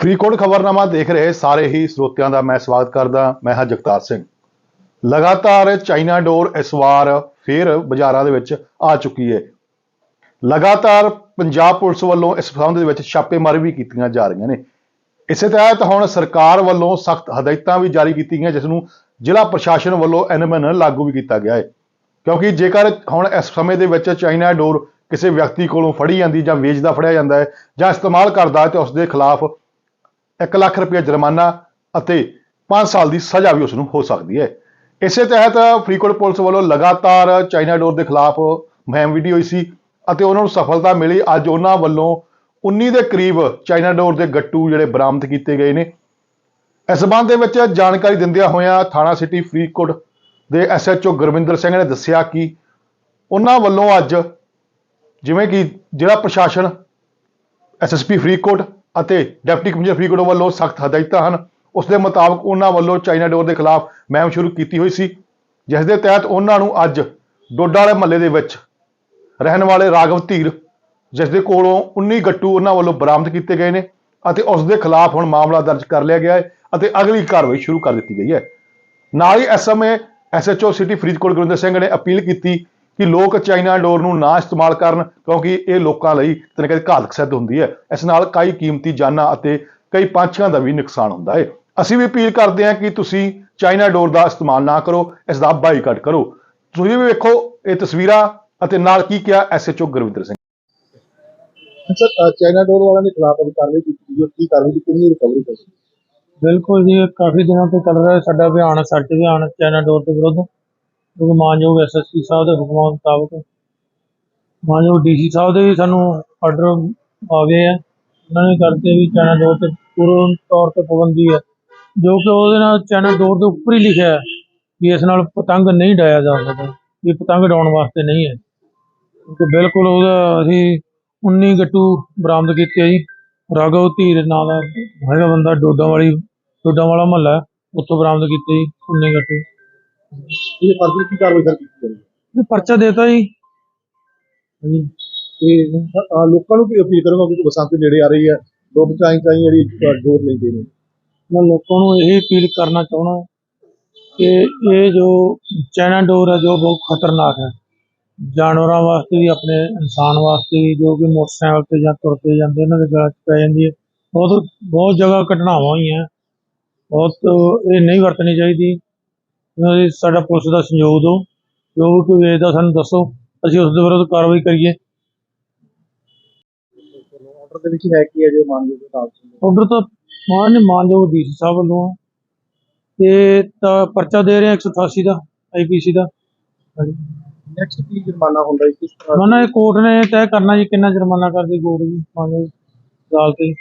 ਫਰੀਦਕੋਟ ਖਬਰਨਾਮਾ ਦੇਖ ਰਹੇ ਸਾਰੇ ਹੀ ਸਰੋਤਿਆਂ ਦਾ ਮੈਂ ਸਵਾਗਤ ਕਰਦਾ, ਮੈਂ ਹਾਂ ਜਗਤਾਰ ਸਿੰਘ। ਲਗਾਤਾਰ ਚਾਈਨਾ ਡੋਰ ਇਸ ਵਾਰ ਫੇਰ ਬਾਜ਼ਾਰਾਂ ਦੇ ਵਿੱਚ ਆ ਚੁੱਕੀ ਹੈ ਲਗਾਤਾਰ ਪੰਜਾਬ ਪੁਲਿਸ ਵੱਲੋਂ ਇਸ ਸੰਬੰਧ ਦੇ ਵਿੱਚ ਛਾਪੇਮਾਰੀ ਵੀ ਕੀਤੀਆਂ ਜਾ ਰਹੀਆਂ ਨੇ। ਇਸੇ ਤਹਿਤ ਹੁਣ ਸਰਕਾਰ ਵੱਲੋਂ ਸਖਤ ਹਦਾਇਤਾਂ ਵੀ ਜਾਰੀ ਕੀਤੀਆਂ ਗਈਆਂ ਜਿਸ ਨੂੰ ਜ਼ਿਲ੍ਹਾ ਪ੍ਰਸ਼ਾਸਨ ਵੱਲੋਂ ਐਨਐਮਐਨ ਲਾਗੂ ਵੀ ਕੀਤਾ ਗਿਆ ਹੈ ਕਿਉਂਕਿ ਜੇਕਰ ਹੁਣ ਇਸ ਸਮੇਂ ਦੇ ਵਿੱਚ ਚਾਈਨਾ ਡੋਰ ਕਿਸੇ ਵਿਅਕਤੀ ਕੋਲੋਂ ਫੜੀ ਜਾਂਦੀ ਜਾਂ ਵੇਚਦਾ, ਫੜਿਆ ਜਾਂਦਾ ਹੈ ਜਾਂ ਇਸਤੇਮਾਲ ਕਰਦਾ ਹੈ ਤੇ ਉਸ ਦੇ ਖਿਲਾਫ 1 ਲੱਖ ਰੁਪਏ ਜੁਰਮਾਨਾ ਅਤੇ 5 ਸਾਲ ਦੀ ਸਜ਼ਾ ਵੀ ਉਸ ਨੂੰ ਹੋ ਸਕਦੀ ਹੈ। ਇਸੇ ਤਹਿਤ ਫਰੀਦਕੋਟ ਪੁਲਿਸ ਵੱਲੋਂ ਲਗਾਤਾਰ ਚਾਈਨਾ ਡੋਰ ਦੇ ਖਿਲਾਫ ਮੁਹਿੰਮ ਵਿੱਢੀ ਹੋਈ ਸੀ ਅਤੇ ਉਹਨਾਂ ਨੂੰ ਸਫਲਤਾ ਮਿਲੀ। ਅੱਜ ਉਹਨਾਂ ਵੱਲੋਂ 19 ਦੇ ਕਰੀਬ ਚਾਈਨਾ ਡੋਰ ਦੇ ਗੱਟੂ ਜਿਹੜੇ ਬਰਾਮਦ ਕੀਤੇ ਗਏ ਨੇ। ਇਸ ਸੰਬੰਧ ਦੇ ਵਿੱਚ ਜਾਣਕਾਰੀ ਦਿੰਦਿਆਂ ਹੋਇਆਂ ਥਾਣਾ ਸਿਟੀ ਫਰੀਦਕੋਟ ਦੇ ਐਸਐਚਓ ਗੁਰਵਿੰਦਰ ਸਿੰਘ ਨੇ ਦੱਸਿਆ ਕਿ ਉਹਨਾਂ ਵੱਲੋਂ ਅੱਜ ਜਿਵੇਂ ਕਿ ਜ਼ਿਲ੍ਹਾ ਪ੍ਰਸ਼ਾਸਨ ਐਸਐਸਪੀ ਫਰੀਦਕੋਟ ਅਤੇ ਡਿਪਟੀ ਕਮਿਸ਼ਨਰ ਫਰੀਦਕੋਟ ਵੱਲੋਂ ਸਖਤ ਹਦਾਇਤਾਂ ਹਨ। ਉਸ ਦੇ ਮੁਤਾਬਕ ਉਹਨਾਂ ਵੱਲੋਂ ਚਾਈਨਾ ਡੋਰ ਦੇ ਖਿਲਾਫ ਮਹਿਮ ਸ਼ੁਰੂ ਕੀਤੀ ਹੋਈ ਸੀ ਜਿਸ ਦੇ ਤਹਿਤ ਉਹਨਾਂ ਨੂੰ ਅੱਜ ਡੋਡਾ ਵਾਲੇ ਮਹੱਲੇ ਦੇ ਵਿੱਚ ਰਹਿਣ ਵਾਲੇ ਰਾਘਵ ਧੀਰ ਜਿਸ ਦੇ ਕੋਲੋਂ 19 ਗੱਟੂ ਉਹਨਾਂ ਵੱਲੋਂ ਬਰਾਮਦ ਕੀਤੇ ਗਏ ਨੇ ਅਤੇ ਉਸ ਦੇ ਖਿਲਾਫ ਹੁਣ ਮਾਮਲਾ ਦਰਜ ਕਰ ਲਿਆ ਗਿਆ ਹੈ ਅਤੇ ਅਗਲੀ ਕਾਰਵਾਈ ਸ਼ੁਰੂ ਕਰ ਦਿੱਤੀ ਗਈ ਹੈ। ਨਾਲ ਹੀ ਇਸ ਸਮੇਂ ਐਸਐਚਓ ਸਿਟੀ ਫਰੀਦਕੋਟ ਗੁਰਿੰਦਰ ਸਿੰਘ ਨੇ ਅਪੀਲ ਕੀਤੀ ਕਿ ਲੋਕ ਚਾਈਨਾ ਡੋਰ ਨੂੰ ਨਾ ਇਸਤੇਮਾਲ ਕਰਨ ਕਿਉਂਕਿ ਇਹ ਲੋਕਾਂ ਲਈ ਕਿਤੇ ਨਾ ਘਾਤਕ ਸਿੱਧ ਹੁੰਦੀ ਹੈ। ਇਸ ਨਾਲ ਕਈ ਕੀਮਤੀ ਜਾਨਾਂ ਅਤੇ ਕਈ ਪੰਛੀਆਂ ਦਾ ਵੀ ਨੁਕਸਾਨ ਹੁੰਦਾ ਹੈ। ਅਸੀਂ ਵੀ ਅਪੀਲ ਕਰਦੇ ਹਾਂ ਕਿ ਤੁਸੀਂ ਚਾਈਨਾ ਡੋਰ ਦਾ ਇਸਤੇਮਾਲ ਨਾ ਕਰੋ ਇਸ ਦਾ ਬਾਈਕਾਟ ਕਰੋ। ਤੁਸੀਂ ਵੀ ਵੇਖੋ ਇਹ ਤਸਵੀਰਾਂ ਅਤੇ ਨਾਲ ਕੀ ਕਿਹਾ SHO Gurvinder Singh. Sir China ਡੋਰ ਵਾਲਿਆਂ ਦੇ ਖਿਲਾਫ ਕਾਰਵਾਈ ਕੀਤੀ ਗਈ ਹੈ। ਕੀ ਕਾਰਵਾਈ ਦੀ ਕਿੰਨੀ ਰਿਕਵਰੀ ਕਰ ਬਿਲਕੁਲ ਜੀ ਇਹ ਕਾਫੀ ਦਿਨਾਂ ਤੋਂ ਚੱਲ ਰਿਹਾ ਸਾਡਾ ਅਭਿਆਨ ਸਰਚ ਅਭਿਆਨ ਚਾਈਨਾ ਡੋਰ ਦੇ ਵਿਰੁੱਧ। ਕਿਉਂਕਿ ਮਾਨਯੋਗ ਐਸਐਸਪੀ ਸਾਹਿਬ ਦੇ ਹੁਕਮਾਂ ਮੁਤਾਬਕ, ਮਾਨਯੋਗ ਡੀਸੀ ਸਾਹਿਬ ਦੇ ਵੀ ਸਾਨੂੰ ਆਰਡਰ ਆ ਆ। ਉਹਨਾਂ ਨੇ ਕਰਕੇ ਵੀ ਚੈਨਲ ਡੋਰ ਤੇ ਪੂਰਨ ਤੌਰ ਤੇ ਪਾਬੰਦੀ ਹੈ ਜੋ ਕਿ ਉਹਦੇ ਨਾਲ ਚੈਨਲ ਡੋਰ ਦੇ ਉੱਪਰ ਹੀ ਲਿਖਿਆ ਹੈ ਕਿ ਇਸ ਨਾਲ ਪਤੰਗ ਨਹੀਂ ਡਾਇਆ ਜਾ ਸਕਦਾ ਇਹ ਪਤੰਗ ਡਾਉਣ ਵਾਸਤੇ ਨਹੀਂ ਹੈ। ਕਿਉਂਕਿ ਬਿਲਕੁਲ ਉਹਦਾ ਅਸੀਂ 19 ਗੱਟੂ ਬਰਾਮਦ ਕੀਤੇ ਆ ਜੀ। ਰਾਘਵ ਧੀਰ ਨਾਂ ਦਾ ਹੈਗਾ ਬੰਦਾ ਡੋਡਾ ਵਾਲੀ ਡੋਡਾ ਵਾਲਾ ਮਹੱਲਾ ਉੱਥੋਂ ਬਰਾਮਦ ਕੀਤੇ ਜੀ 19 ਗੱਟੂ। ਇਹ ਫਰਜ਼ੀ ਕੀ ਕਾਰਵਾਈ ਸਰ ਕੀਤੀ ਜਾਏਗੀ ਇਹ ਪਰਚਾ ਦੇਤਾ ਜੀ। ਹਾਂਜੀ। ਤੇ ਅਹ, ਲੋਕਾਂ ਨੂੰ ਕੀ ਅਪੀਲ ਕਰੋਗੇ ਕਿ ਬਸੰਤ ਨੇੜੇ ਆ ਰਹੀ ਹੈ? ਲੋਕ ਚਾਈ ਚਾਈ ਜਿਹੜੀ ਡੋਰ ਲੈਂਦੇ ਨੇ। ਮੈਂ ਲੋਕਾਂ ਨੂੰ ਇਹ ਅਪੀਲ ਕਰਨਾ ਚਾਹਣਾ ਕਿ ਇਹ ਜੋ ਚਾਈਨਾ ਡੋਰ ਹੈ ਜੋ ਬਹੁਤ ਖਤਰਨਾਕ ਹੈ। ਜਾਨਵਰਾਂ ਵਾਸਤੇ ਵੀ ਆਪਣੇ ਇਨਸਾਨ ਵਾਸਤੇ ਵੀ ਜੋ ਕਿ ਮੋਟਰਸਾਈਕਲ ਤੇ ਜਾਂ ਤੁਰਦੇ ਜਾਂਦੇ ਇਹਨਾਂ ਦੇ ਗਲਾਂ 'ਚ ਪੈ ਜਾਂਦੀ ਹੈ। ਬਹੁਤ ਬਹੁਤ ਜਗ੍ਹਾ ਘਟਨਾਵਾਂ ਹੋਈਆਂ। ਬਹੁਤ ਇਹ ਨਹੀਂ ਵਰਤਣੀ ਚਾਹੀਦੀ। ਇਹਨਾਂ ਦੀ ਸਾਡਾ ਪੁਲਿਸ ਦਾ ਸਹਿਯੋਗ ਦਿਓ। ਜੋ ਵੀ ਕੋਈ ਵੇਚਦਾ ਸਾਨੂੰ ਦੱਸੋ। ਅਸੀਂ ਉਸ ਦੇ ਵਿਰੁੱਧ ਕਾਰਵਾਈ ਕਰੀਏ। ਆਰਡਰ ਦੇ ਵਿੱਚ ਹੈ ਕੀ ਹੈ ਜੋ ਮਾਨਯੋਗ ਅਦਾਲਤ ਆਰਡਰ ਤਾਂ ਮਾਨ ਮਾਨਯੋਗ ਡੀਸੀ ਸਾਹਿਬ ਵੱਲੋਂ ਆ। ਤੇ ਤਾਂ ਪਰਚਾ ਦੇ ਰਹੇ ਆ 188 ਦਾ ਆਈਪੀਸੀ ਦਾ। ਨੈਕਸਟ ਕੀ ਜੁਰਮਾਨਾ ਹੁੰਦਾ ਹੈ ਕਿਸ ਤਰ੍ਹਾਂ ਮਨਾ ਕੋਰਟ ਨੇ ਤੈਅ ਕਰਨਾ ਜੀ ਕਿੰਨਾ ਜੁਰਮਾਨਾ ਕਰਦੀ ਕੋਰਟ ਜੀ ਮਾਨਯੋਗ ਅਦਾਲਤ ਜੀ।